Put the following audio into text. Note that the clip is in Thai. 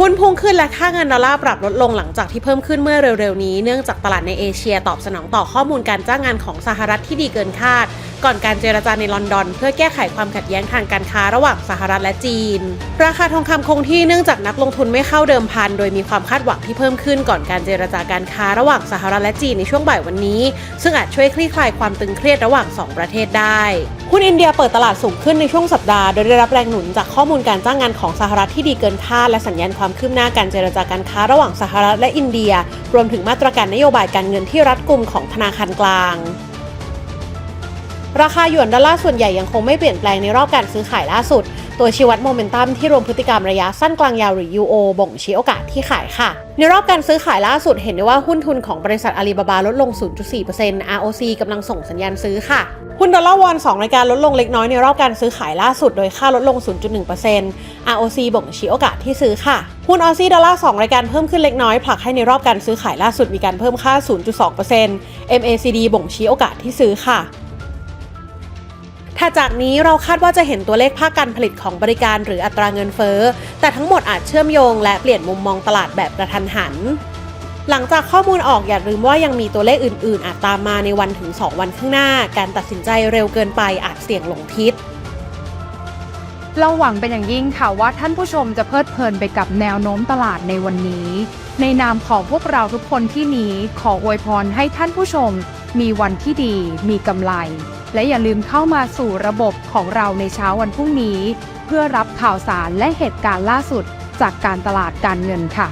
หุ้นพุ่งขึ้นและค่าเงินดอลลาร์ปรับลดลงหลังจากที่เพิ่มขึ้นเมื่อเร็วๆนี้เนื่องจากตลาดในเอเชียตอบสนองต่อข้อมูลการจ้างงานของสหรัฐที่ดีเกินคาดก่อนการเจรจาในลอนดอน เพื่อแก้ไขความขัดแย้งทางการค้าระหว่างสหรัฐและจีน ราคาทองคำคงที่เนื่องจากนักลงทุนไม่เข้าเดิมพัน โดยมีความคาดหวังที่เพิ่มขึ้นก่อนการเจรจาการค้าระหว่างสหรัฐและจีนในช่วงบ่ายวันนี้ ซึ่งอาจช่วยคลี่คลายความตึงเครียดระหว่างสองประเทศได้หุ้นอินเดียเปิดตลาดสูงขึ้นในช่วงสัปดาห์โดยได้รับแรงหนุนจากข้อมูลการจ้างงานของสหรัฐที่ดีเกินคาดและสัญญาณความคืบหน้าการเจรจาการค้าระหว่างสหรัฐและอินเดีย รวมถึงมาตรการนโยบายการเงินที่รัดกุมของธนาคารกลาง ราคาหยวนดอลลาร์ส่วนใหญ่ยังคงไม่เปลี่ยนแปลงในรอบการซื้อขายล่าสุด ตัวชี้วัดโมเมนตัมที่รวมพฤติกรรมระยะสั้นกลางยาวหรือ UO บ่งชี้โอกาสที่ขายค่ะ ในรอบการซื้อขายล่าสุดเห็นได้ว่าหุ้นทุนของบริษัทอาลีบาบาลดลง 0.4% ROC กำลังส่งสัญญาณซื้อค่ะหุ้นดอลลาร์วอน2รายการลดลงเล็กน้อยในรอบการซื้อขายล่าสุดโดยค่าลดลง 0.1% ROC บ่งชี้โอกาสที่ซื้อค่ะ หุ้นออซี่ดอลลาร์2รายการเพิ่มขึ้นเล็กน้อยผลักให้ในรอบการซื้อขายล่าสุดมีการเพิ่มค่า 0.2% MACD บ่งชี้โอกาสที่ซื้อค่ะ ถ้าจากนี้เราคาดว่าจะเห็นตัวเลขภาคการผลิตของบริการหรืออัตราเงินเฟ้อ แต่ทั้งหมดอาจเชื่อมโยงและเปลี่ยนมุมมองตลาดแบบกระทันหัน หลังจากข้อมูลออกอย่าลืมว่ายังมีตัวเลขอื่น ๆ อาจตามมาในวันถึง 2 วันข้างหน้า การตัดสินใจเร็วเกินไปอาจเสี่ยงหลงทิศเราหวังเป็นอย่างยิ่งค่ะว่าท่านผู้ชมจะเพลิดเพลินไปกับแนวโน้มตลาดในวันนี้ ในนามของพวกเราทุกคนที่นี้ขออวยพรให้ท่านผู้ชม มีวันที่ดี มีกำไร และอย่าลืมเข้ามาสู่ระบบของเราในเช้าวันพรุ่งนี้ เพื่อรับข่าวสารและเหตุการณ์ล่าสุดจากการตลาดการเงินค่ะ